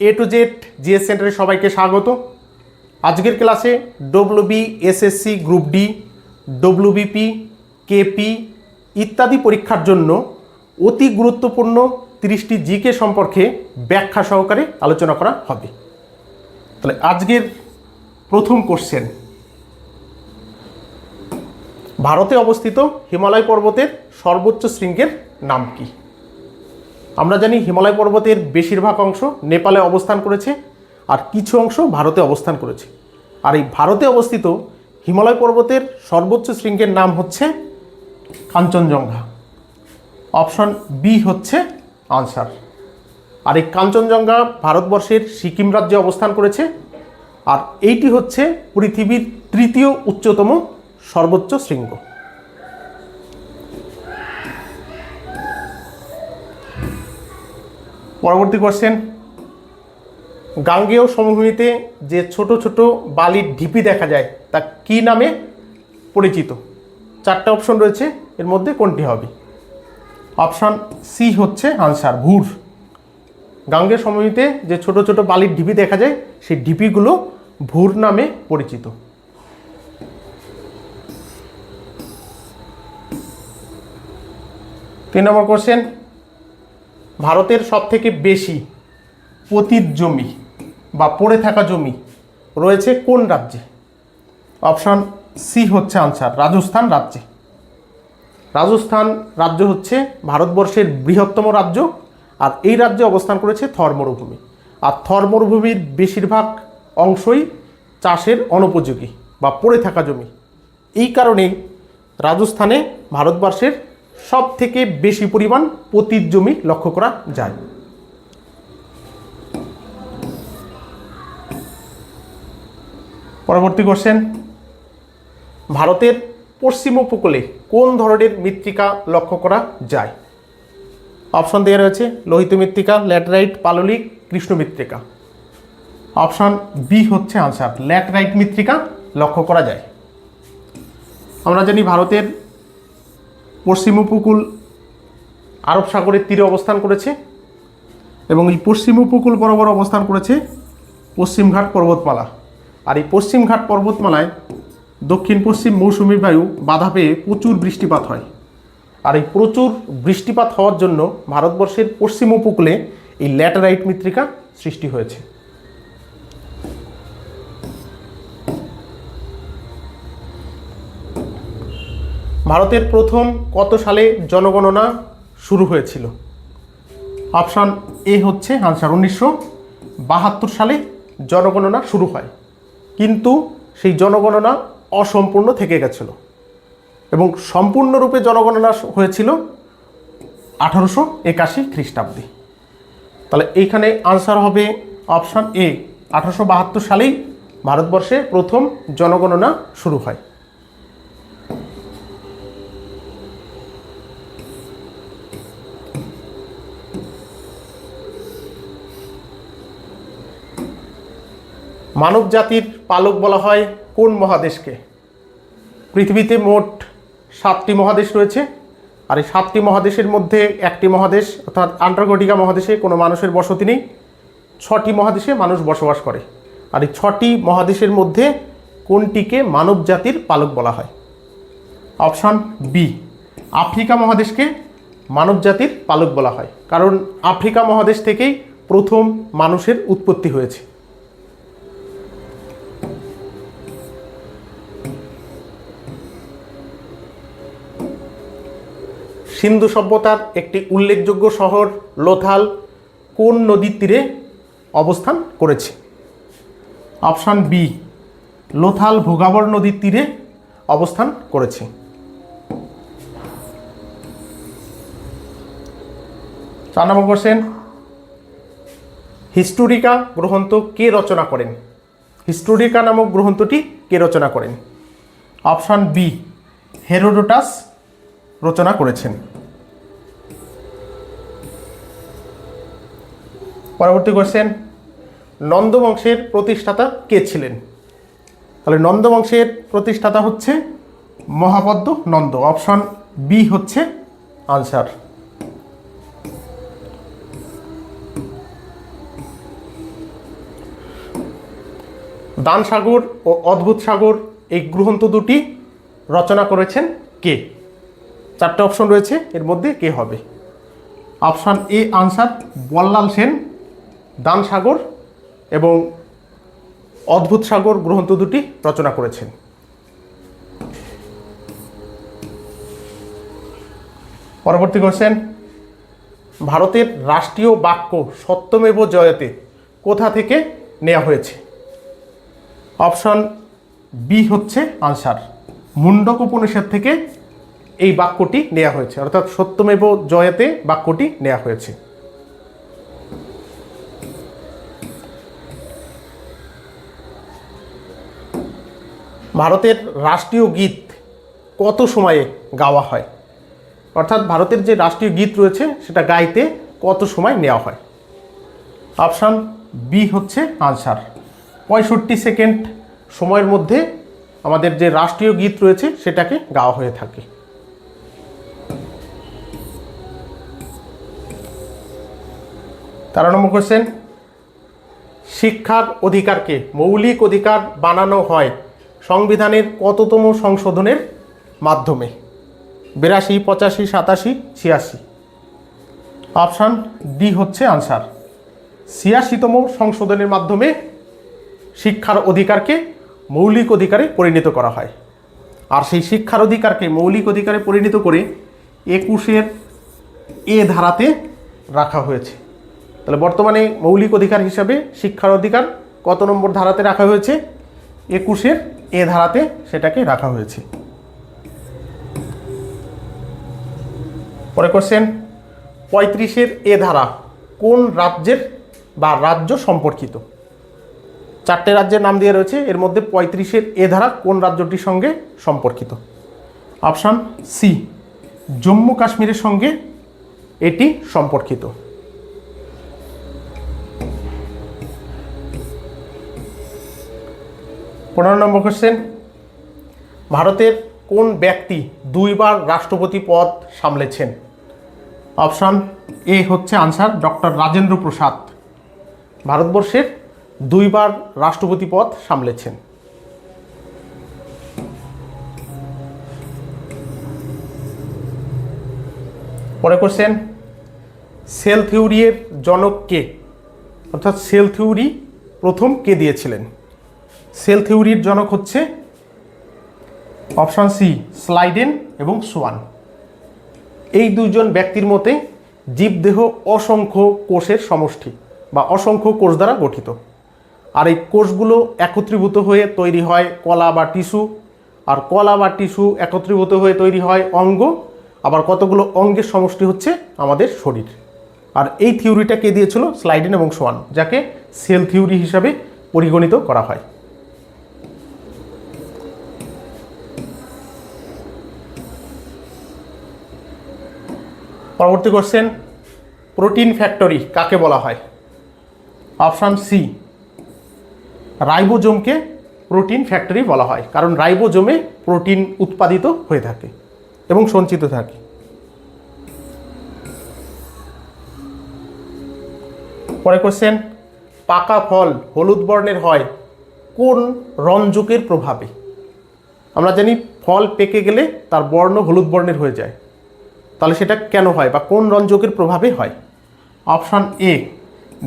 A to Z GS সেন্টারে সবাইকে স্বাগত। আজকের ক্লাসে WB SSC group D WBP KP ইত্যাদি পরীক্ষার জন্য অতি গুরুত্বপূর্ণ তিরিশটি জিকে সম্পর্কে ব্যাখ্যা সহকারে আলোচনা করা হবে। তাহলে আজকের প্রথম কোশ্চেন ভারতে অবস্থিত হিমালয় পর্বতের সর্বোচ্চ শৃঙ্গের নাম কি? আমরা জানি হিমালয় পর্বতের বেশিরভাগ অংশ নেপালে অবস্থান করেছে আর কিছু অংশ ভারতে অবস্থান করেছে। আর এই ভারতে অবস্থিত হিমালয় পর্বতের সর্বোচ্চ শৃঙ্গের নাম হচ্ছে কাঞ্চনজঙ্ঘা। অপশন বি হচ্ছে আনসার। আর এই কাঞ্চনজঙ্ঘা ভারতবর্ষের সিকিম রাজ্যে অবস্থান করেছে আর এইটি হচ্ছে পৃথিবীর তৃতীয় উচ্চতম সর্বোচ্চ শৃঙ্গ। পরবর্তী কোশ্চেন গাঙ্গেয় সমভূমিতে যে ছোট ছোট বালির ঢিপি দেখা যায়, তা কি নামে পরিচিত? চারটে অপশন রয়েছে, এর মধ্যে কোনটি হবে? অপশান সি হচ্ছে আনসার ভুর। গাঙ্গেয় সমভূমিতে যে ছোট ছোট বালির ঢিপি দেখা যায়, সেই ঢিপিগুলো ভুর নামে পরিচিত। তিন নম্বর কোশ্চেন ভারতের সবথেকে বেশি পতিত জমি বা পড়ে থাকা জমি রয়েছে কোন রাজ্যে? অপশন সি হচ্ছে আনসার রাজস্থান রাজ্যে। রাজস্থান রাজ্য হচ্ছে ভারতবর্ষের বৃহত্তম রাজ্য আর এই রাজ্যে অবস্থান করেছে থর মরুভূমি আর থর মরুভূমির বেশিরভাগ অংশই চাষের অনুপযোগী বা পড়ে থাকা জমি। এই কারণেই রাজস্থানে ভারতবর্ষের সব থেকে বেশি পরিমাণ পতিত জমি লক্ষ্য করা যায়। পরবর্তী কোশ্চেন ভারতের পশ্চিম উপকূলে কোন ধরনের মৃত্তিকা লক্ষ্য করা যায়? অপশন দেওয়া রয়েছে, লোহিত মৃত্তিকা, ল্যাটেরাইট, পাললিক, কৃষ্ণ মৃত্তিকা। অপশন বি হচ্ছে আনসার ল্যাটেরাইট মৃত্তিকা লক্ষ্য করা যায়। আমরা জানি ভারতের পশ্চিম উপকূল আরব সাগরের তীরে অবস্থান করেছে এবং এই পশ্চিম উপকূল বরাবর অবস্থান করেছে পশ্চিমঘাট পর্বতমালা। আর এই পশ্চিমঘাট পর্বতমালায় দক্ষিণ পশ্চিম মৌসুমী বায়ু বাধা পেয়ে প্রচুর বৃষ্টিপাত হয়। আর এই প্রচুর বৃষ্টিপাত হওয়ার জন্য ভারতবর্ষের পশ্চিম উপকূলে এই ল্যাটেরাইট মৃত্তিকা সৃষ্টি হয়েছে। ভারতের প্রথম কত সালে জনগণনা শুরু হয়েছিল? অপশান এ হচ্ছে আনসার। উনিশশো বাহাত্তর সালে জনগণনা শুরু হয়। কিন্তু সেই জনগণনা অসম্পূর্ণ থেকে গেছিল এবং সম্পূর্ণরূপে জনগণনা হয়েছিল আঠারোশো একাশি খ্রিস্টাব্দে। তাহলে এইখানে আনসার হবে অপশান এ। আঠারোশো বাহাত্তর সালেই ভারতবর্ষে প্রথম জনগণনা শুরু হয়। মানব জাতির পালক বলা হয় কোন মহাদেশকে? পৃথিবীতে মোট সাতটি মহাদেশ রয়েছে। আর এই সাতটি মহাদেশের মধ্যে একটি মহাদেশ অর্থাৎ আন্টার্কটিকা মহাদেশে কোনো মানুষের বসতি নেই। ছটি মহাদেশে মানুষ বসবাস করে। আর এই ছটি মহাদেশের মধ্যে কোনটিকে মানব জাতির পালক বলা হয়? অপশান বি আফ্রিকা মহাদেশকে মানব জাতির পালক বলা হয়। কারণ আফ্রিকা মহাদেশ থেকেই প্রথম মানুষের উৎপত্তি হয়েছে। সিন্ধু সভ্যতার একটি উল্লেখযোগ্য শহর লোথাল কোন নদীর তীরে অবস্থান করেছে? অপশান বি, লোথাল ভোগাবর নদীর তীরে অবস্থান করেছে। চার নম্বর কোশ্চেন, হিস্টোরিকা গ্রন্থ কে রচনা করেন? হিস্টোরিকা নামক গ্রন্থটি কে রচনা করেন? অপশান বি, হেরোডোটাস রচনা করেছেন। পরবর্তী কোশ্চেন নন্দবংশের প্রতিষ্ঠাতা কে ছিলেন? তাহলে নন্দবংশের প্রতিষ্ঠাতা হচ্ছে মহাপদ্ম নন্দ অপশন বি হচ্ছে আনসার দান সাগর ও অদ্ভুত সাগর এই গ্রন্থ দুটি রচনা করেছেন কে? চারটে অপশন রয়েছে, এর মধ্যে কে হবে? Option A answer Ballal Sen, Danasagar এবং অদ্ভুত সাগর গ্রন্থ দুটি রচনা করেছেন। পরবর্তী কোশ্চেন ভারতের রাষ্ট্রীয় বাক্য সত্যমেব জয়তে কোথা থেকে নেওয়া হয়েছে? অপশন বি হচ্ছে আনসার মুন্ডক উপনিষদ থেকে এই বাক্যটি নেওয়া হয়েছে। অর্থাৎ সত্যমেব জয়াতে বাক্যটি নেওয়া হয়েছে। ভারতের রাষ্ট্রীয় গীত কত সময়ে গাওয়া হয়? অর্থাৎ ভারতের যে রাষ্ট্রীয় গীত রয়েছে, সেটা গাইতে কত সময় নেওয়া হয়? অপশান বি হচ্ছে আনসার। পঁয়ষট্টি সেকেন্ড সময়ের মধ্যে আমাদের যে রাষ্ট্রীয় গীত রয়েছে, সেটাকে গাওয়া হয়ে থাকে। তেরো নম্বর কোশ্চেন শিক্ষার অধিকারকে মৌলিক অধিকার বানানো হয় সংবিধানের কততম সংশোধনের মাধ্যমে। বিরাশি, পঁচাশি, সাতাশি, ছিয়াশি। অপশান ডি হচ্ছে আনসার। ছিয়াশিতম সংশোধনের মাধ্যমে শিক্ষার অধিকারকে মৌলিক অধিকারে পরিণত করা হয়। আর সেই শিক্ষার অধিকারকে মৌলিক অধিকারে পরিণত করে একুশের এ ধারাতে রাখা হয়েছে। তাহলে বর্তমানে মৌলিক অধিকার হিসাবে শিক্ষার অধিকার কত নম্বর ধারাতে রাখা হয়েছে? একুশের এ ধারাতে সেটাকে রাখা হয়েছে। পরে কোশ্চেন পঁয়ত্রিশের এ ধারা কোন রাজ্যের বা রাজ্য সম্পর্কিত? চারটে রাজ্যের নাম দিয়ে রয়েছে, এর মধ্যে পঁয়ত্রিশের এ ধারা কোন রাজ্যটির সঙ্গে সম্পর্কিত? অপশান সি জম্মু কাশ্মীরের সঙ্গে এটি সম্পর্কিত। পনেরো নম্বর কোশ্চেন ভারতের কোন ব্যক্তি দুইবার রাষ্ট্রপতি পদ সামলেছেন? অপশান এ হচ্ছে আনসার ডক্টর রাজেন্দ্র প্রসাদ। ভারতবর্ষের দুইবার রাষ্ট্রপতি পদ সামলেছেন। পরে কোশ্চেন সেল থিওরির জনক কে? অর্থাৎ সেল থিওরি প্রথম কে দিয়েছিলেন? সেল থিওরির জনক হচ্ছে অপশান সি, স্লাইডেন এবং সোয়ান। এই দুইজন ব্যক্তির মতে জীবদেহ অসংখ্য কোষের সমষ্টি বা অসংখ্য কোষ দ্বারা গঠিত। আর এই কোষগুলো একত্রীভূত হয়ে তৈরি হয় কলা বা টিস্যু। আর কলা বা টিস্যু একত্রীভূত হয়ে তৈরি হয় অঙ্গ। আবার কতগুলো অঙ্গের সমষ্টি হচ্ছে আমাদের শরীর। আর এই থিওরিটা কে দিয়েছিল? স্লাইডেন এবং সোয়ান, যাকে সেল থিওরি হিসাবে পরিগণিত করা হয়। পরবর্তী কোশ্চেন প্রোটিন ফ্যাক্টরি কাকে বলা হয়? অপশান সি রাইবোজোমকে প্রোটিন ফ্যাক্টরি বলা হয়, কারণ রাইবোজোমে প্রোটিন উৎপাদিত হয়ে থাকে এবং সঞ্চিত থাকে। পরে কোশ্চেন পাকা ফল হলুদ বর্ণের হয় কোন রঞ্জকের প্রভাবে? আমরা জানি ফল পেকে গেলে তার বর্ণ হলুদ বর্ণের হয়ে যায়। তাহলে সেটা কেন হয় বা কোন রঞ্জকের প্রভাবে হয়? অপশান এ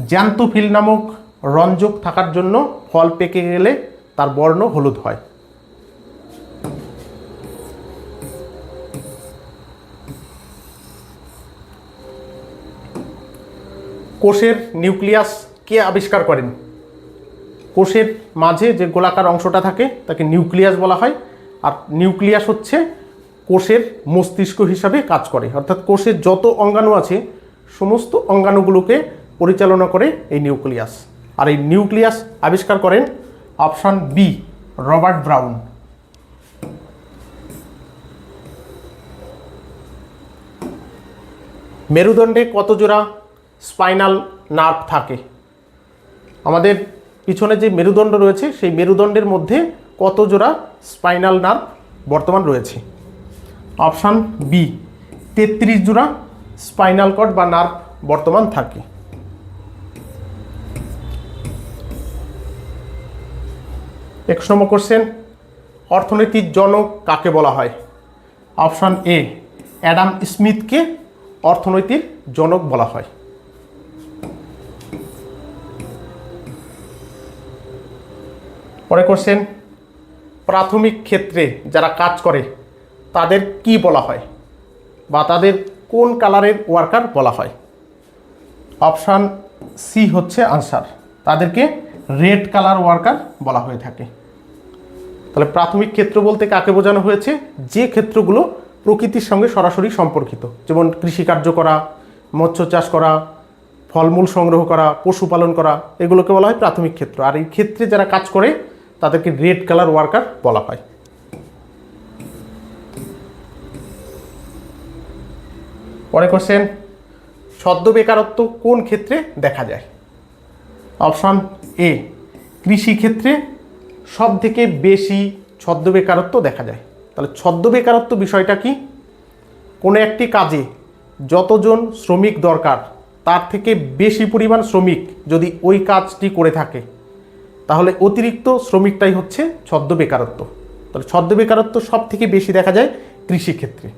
জ্যান্তোফিল নামক রঞ্জক থাকার জন্য ফল পেকে গেলে তার বর্ণ হলুদ হয়। কোষের নিউক্লিয়াস কে আবিষ্কার করেন? কোষের মাঝে যে গোলাকার অংশটা থাকে, তাকে নিউক্লিয়াস বলা হয়। আর নিউক্লিয়াস হচ্ছে কোষের মস্তিষ্ক হিসাবে কাজ করে। অর্থাৎ কোষের যত অঙ্গাণু আছে, সমস্ত অঙ্গাণুগুলোকে পরিচালনা করে এই নিউক্লিয়াস। আর এই নিউক্লিয়াস আবিষ্কার করেন অপশান বি রবার্ট ব্রাউন। মেরুদণ্ডে কত জোড়া স্পাইনাল নার্ভ থাকে? আমাদের পিছনে যে মেরুদণ্ড রয়েছে, সেই মেরুদণ্ডের মধ্যে কত জোড়া স্পাইনাল নার্ভ বর্তমান রয়েছে? অপশান বি, তেত্রিশ জোড়া স্পাইনাল কর্ড বা নার্ভ বর্তমান থাকে। এক নম্বর কোশ্চেন, অর্থনীতির জনক কাকে বলা হয়? অপশান এ, অ্যাডাম স্মিথকে অর্থনৈতিক জনক বলা হয়। পরে কোশ্চেন, প্রাথমিক ক্ষেত্রে যারা কাজ করে তাদের কি বলা হয়? বা তাদের কোন কালারের ওয়ার্কার বলা হয়? অপশান সি হচ্ছে আনসার। তাদেরকে রেড কালার ওয়ার্কার বলা হয়ে থাকে। তাহলে প্রাথমিক ক্ষেত্র বলতে কাকে বোঝানো হয়েছে? যে ক্ষেত্রগুলো প্রকৃতির সঙ্গে সরাসরি সম্পর্কিত। যেমন কৃষিকার্য করা, মৎস্য চাষ করা, ফলমূল সংগ্রহ করা পশুপালন করা, এগুলোকে বলা হয় প্রাথমিক ক্ষেত্র। আর এই ক্ষেত্রে যারা কাজ করে, তাদেরকে রেড কালার ওয়ার্কার বলা হয়। পরে কোশ্চেন ছদ্ম বেকারত্ব কোন ক্ষেত্রে দেখা যায়? অপশান এ কৃষি ক্ষেত্রে সব থেকে বেশি ছদ্ম বেকারত্ব দেখা যায়। তাহলে ছদ্ম বেকারত্ব বিষয়টা কি? কোনো একটি কাজে যতজন শ্রমিক দরকার, তার থেকে বেশি পরিমাণ শ্রমিক যদি ওই কাজটি করে থাকে, তাহলে অতিরিক্ত শ্রমিকটাই হচ্ছে ছদ্ম বেকারত্ব। তাহলে ছদ্ম বেকারত্ব সব থেকে বেশি দেখা যায় কৃষিক্ষেত্রে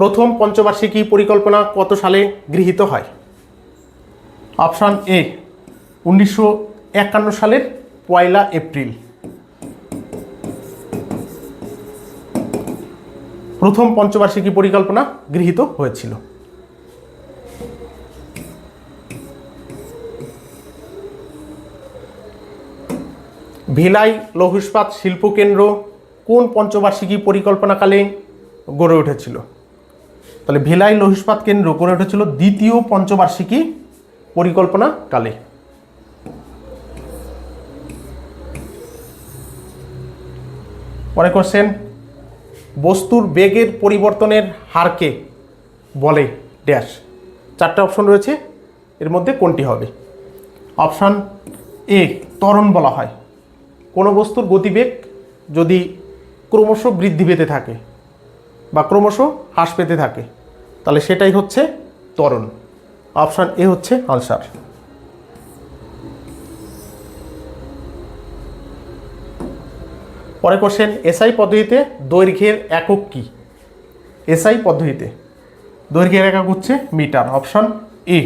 প্রথম পঞ্চবার্ষিকী পরিকল্পনা কত সালে গৃহীত হয়? অপশান এ, উনিশশো একান্ন সালের পয়লা এপ্রিল। প্রথম পঞ্চবার্ষিকী পরিকল্পনা গৃহীত হয়েছিল। ভিলাই লৌহ শিল্পকেন্দ্র কোন পঞ্চবার্ষিকী পরিকল্পনাকালে গড়ে উঠেছিল? তাহলে ভিলাই লৌহ ইস্পাত কেন্দ্র গড়ে উঠেছিল দ্বিতীয় পঞ্চবার্ষিকী পরিকল্পনা কালে। পরে কোশ্চেন বস্তুর বেগের পরিবর্তনের হারকে বলে ড্যাশ। চারটে অপশন রয়েছে, এর মধ্যে কোনটি হবে? অপশান এ ত্বরণ বলা হয়। কোনো বস্তুর গতিবেগ যদি ক্রমশ বৃদ্ধি পেতে থাকে বা ক্রমশ হ্রাস পেতে থাকে তাহলে সেটাই হচ্ছে ত্বরণ। অপশান এ হচ্ছে আনসার পরে কোশ্চেন এসআই পদ্ধতিতে দৈর্ঘ্যের একক কি? এসআই পদ্ধতিতে দৈর্ঘ্যের একক হচ্ছে মিটার, অপশন এ।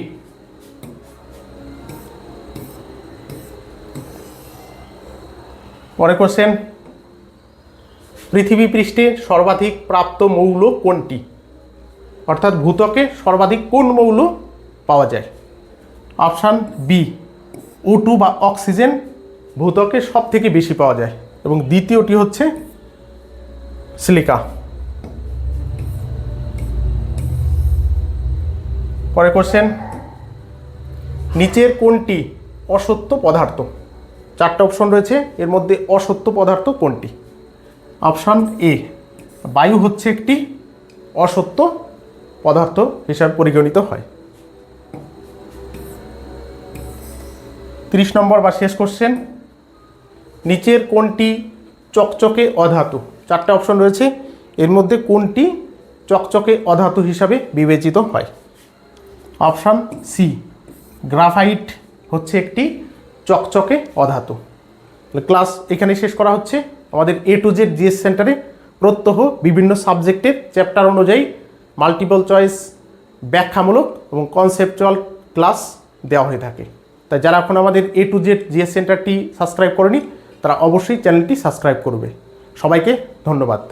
পরে কোশ্চেন পৃথিবী পৃষ্ঠে সর্বাধিক প্রাপ্ত মৌল কোনটি? অর্থাৎ ভূতকে সর্বাধিক কোন মৌল পাওয়া যায়? অপশান বি ও টু বা অক্সিজেন ভূতকে সব থেকে বেশি পাওয়া যায়। এবং দ্বিতীয়টি হচ্ছে সিলিকা। পরে কোশ্চেন নিচের কোনটি অসত্য পদার্থ? চারটা অপশন রয়েছে, এর মধ্যে অসত্য পদার্থ কোনটি? অপশান এ বায়ু হচ্ছে একটি অসত্য পদার্থ হিসাবে পরিগণিত হয়। তিরিশ নম্বর বা শেষ কোশ্চেন নিচের কোনটি চকচকে অধাতু। চারটে অপশন রয়েছে। এর মধ্যে কোনটি চকচকে অধাতু হিসাবে বিবেচিত হয়। অপশান সি গ্রাফাইট হচ্ছে একটি চকচকে অধাতু। ক্লাস এখানে শেষ করা হচ্ছে। আমাদের এ টু জেড জিএস সেন্টারে প্রত্যহ বিভিন্ন সাবজেক্টের চ্যাপ্টার অনুযায়ী মাল্টিপল চয়েস ব্যাখ্যামূলক এবং কনসেপচুয়াল ক্লাস দেওয়া হয়ে থাকে। তাই যারা এখন আমাদের এ টু জেড জিএস সেন্টারটি সাবস্ক্রাইব করেনি, তারা অবশ্যই চ্যানেলটি সাবস্ক্রাইব করবে। সবাইকে ধন্যবাদ।